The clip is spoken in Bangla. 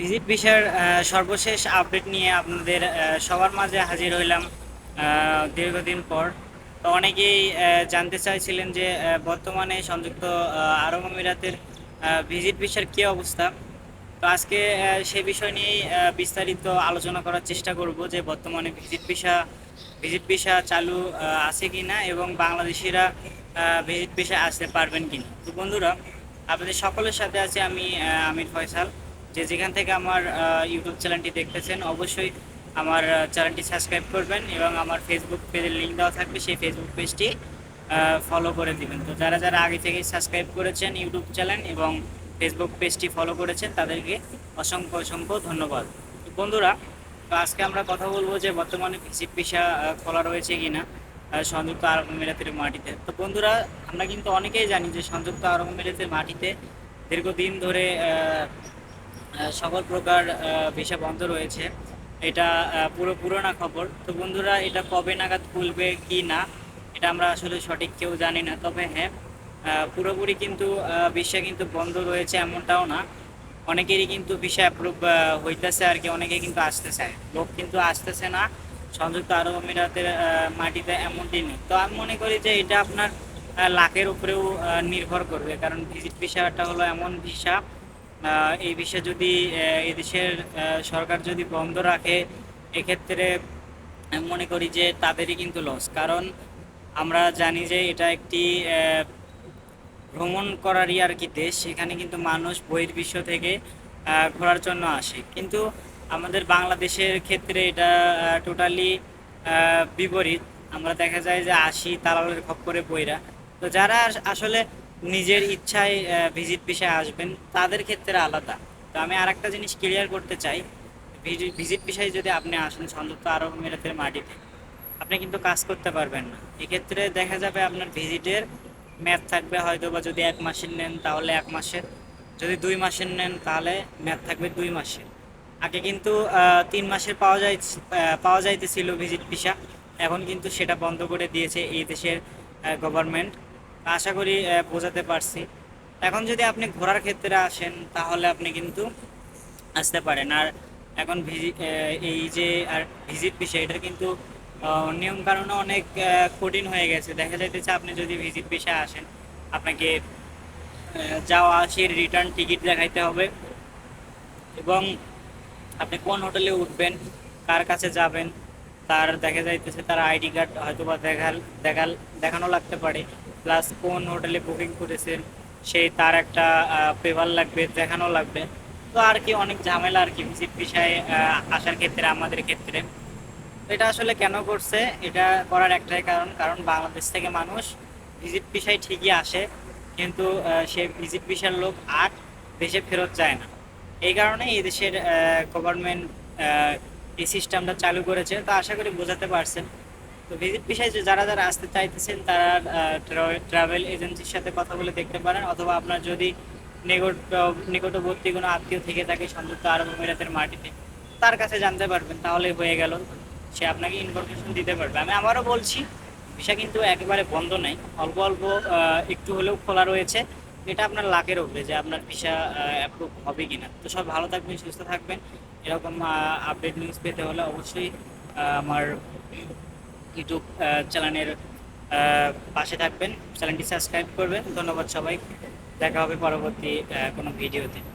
ভিজিট ভিসার সর্বশেষ আপডেট নিয়ে আপনাদের সবার মাঝে হাজির হইলাম দীর্ঘদিন পর। তো অনেকেই জানতে চাইছিলেন যে বর্তমানে সংযুক্ত আরব আমিরাতের ভিজিট ভিসার কী অবস্থা। তো আজকে সে বিষয় নিয়েই বিস্তারিত আলোচনা করার চেষ্টা করব যে বর্তমানে ভিজিট ভিসা ভিজিট ভিসা চালু আছে কিনা এবং বাংলাদেশিরা ভিজিট ভিসা আসতে পারবেন কিনা। তো বন্ধুরা, আপনাদের সকলের সাথে আছে আমি আমির ফয়সাল। যে যেখান থেকে আমার ইউটিউব চ্যানেলটি দেখতেছেন, অবশ্যই আমার চ্যানেলটি সাবস্ক্রাইব করবেন এবং আমার ফেসবুক পেজের লিঙ্ক দেওয়া থাকবে, সেই ফেসবুক পেজটি ফলো করে দিবেন। তো যারা যারা আগে থেকেই সাবস্ক্রাইব করেছেন ইউটিউব চ্যানেল এবং ফেসবুক পেজটি ফলো করেছেন, তাদেরকে অসংখ্য অসংখ্য ধন্যবাদ। বন্ধুরা, তো আজকে আমরা কথা বলব যে বর্তমানে ভিসিট ভিসা খোলা রয়েছে কিনা সংযুক্ত আরব আমিরাতের মাটিতে। তো বন্ধুরা, আমরা কিন্তু অনেকেই জানি যে সংযুক্ত আরব আমিরাতের মাটিতে দীর্ঘদিন ধরে সকল প্রকার ভিসা বন্ধ রয়েছে। এটা পুরো পুরোনা খবর। তো বন্ধুরা, এটা কবে নাগাদ খুলবে, কি না, এটা আমরা আসলে সঠিক কেউ জানি না। তবে হ্যাঁ পুরোপুরি কিন্তু ভিসা কিন্তু বন্ধ রয়েছে এমনটাও না। অনেকেরই কিন্তু ভিসা অ্যাপ্রুভ হইতেছে আর কি, অনেকে কিন্তু আসতেছে। লোক কিন্তু আসতেছে না। সংযুক্ত আরব আমিরাতের মাটিতে এমনটি নেই। তো আমি মনে করি যে এটা আপনার লাখের উপরেও নির্ভর করবে। কারণ ভিজিট ভিসাটা হলো এমন ভিসা এই বিষয়ে যদি এদেশের সরকার যদি বন্ধ রাখে, এক্ষেত্রে মনে করি যে তাদেরই কিন্তু লস কারণ আমরা জানি যে এটা একটি ভ্রমণ করারই আর কি দেশ, সেখানে কিন্তু মানুষ বহির্বিশ্ব থেকে ঘোরার জন্য আসে। কিন্তু আমাদের বাংলাদেশের ক্ষেত্রে এটা টোটালি বিপরীত। আমরা দেখা যায় যে আসি তালালের খপ্পরে বইরা। তো যারা আসলে নিজের ইচ্ছায় ভিজিট বিষয়ে আসবেন, তাদের ক্ষেত্রে আলাদা। তো আমি আর একটা জিনিস ক্লিয়ার করতে চাই ভিজিট বিষয়ে যদি আপনি আসেন সংযুক্ত আরব আমিরাতের মাটিতে, আপনি কিন্তু কাজ করতে পারবেন না। এক্ষেত্রে দেখা যাবে আপনার ভিজিটের ম্যাথ থাকবে হয়তো বা যদি এক মাসের নেন, তাহলে এক মাসের। যদি দুই মাসের নেন, তাহলে ম্যাথ থাকবে দুই মাসের। আগে কিন্তু তিন মাসের পাওয়া যায় পাওয়া যাইতেছিল ভিজিট ভিসা। এখন কিন্তু সেটা বন্ধ করে দিয়েছে এই দেশের গভর্নমেন্ট আশা করি বোঝাতে পারছি। এখন যদি আপনি ঘোরার ক্ষেত্রে আসেন, তাহলে আপনি কিন্তু আসতে পারেন। আর এখন এই যে, আর ভিজিট বিষয়, এটা কিন্তু নিয়ম কারণে অনেক কঠিন হয়ে গেছে। দেখা যাইতেছে আপনি যদি ভিজিট বিষয়ে আসেন, আপনাকে যাওয়া আসির রিটার্ন টিকিট দেখাইতে হবে। এবং আপনি কোন হোটেলে উঠবেন, কার কাছে যাবেন, তার, দেখা যাইতেছে তার আইডি কার্ড হয়তো বা দেখাল দেখাল, দেখানো লাগতে পারে। প্লাস কোন হোটেলে বুকিং করেছেন, সেই তার একটা পেপার লাগবে, দেখানো লাগবে। তো আর কি অনেক ঝামেলা আর কি ভিজিট বিষয়ে আসার ক্ষেত্রে, আমাদের ক্ষেত্রে। এটা আসলে কেন করছে? এটা করার একটাই কারণ কারণ বাংলাদেশ থেকে মানুষ ভিজিট বিষয় ঠিকই আসে, কিন্তু সে ভিজিট বিষয়ের লোক আর দেশে ফেরত যায় না। এই কারণে এই দেশের গভর্নমেন্ট এই সিস্টেমটা চালু করেছে। তো আশা করি বোঝাতে পারছেন। তো ভিজিট বিষয়ে যে যারা যারা আসতে চাইতেছেন, তারা ট্রাভেল এজেন্সির সাথে কথা বলে দেখতে পারেন। অথবা আপনার যদি নিকট, নিকটবর্তী কোনো আত্মীয় থেকে থাকে সংযুক্ত আরব আমিরাতের মাটিতে, তার কাছে জানতে পারবেন, তাহলে হয়ে গেল। সে আপনাকে ইনফরমেশন দিতে পারবে। আমি আবারও বলছি ভিসা কিন্তু একেবারে বন্ধ নেই। অল্প অল্প একটু হলেও খোলা রয়েছে। এটা আপনার লাখের উপরে যে আপনার ভিসা অ্যাপ্রুভ হবে কিনা। তো সব ভালো থাকবেন, সুস্থ থাকবেন। এরকম আপডেট নিউজ পেতে হলে অবশ্যই আমার ইউটিউব চ্যানেলের পাশে থাকবেন। চ্যানেলটি সাবস্ক্রাইব করবেন। ধন্যবাদ সবাই দেখা হবে পরবর্তী কোনো ভিডিওতে।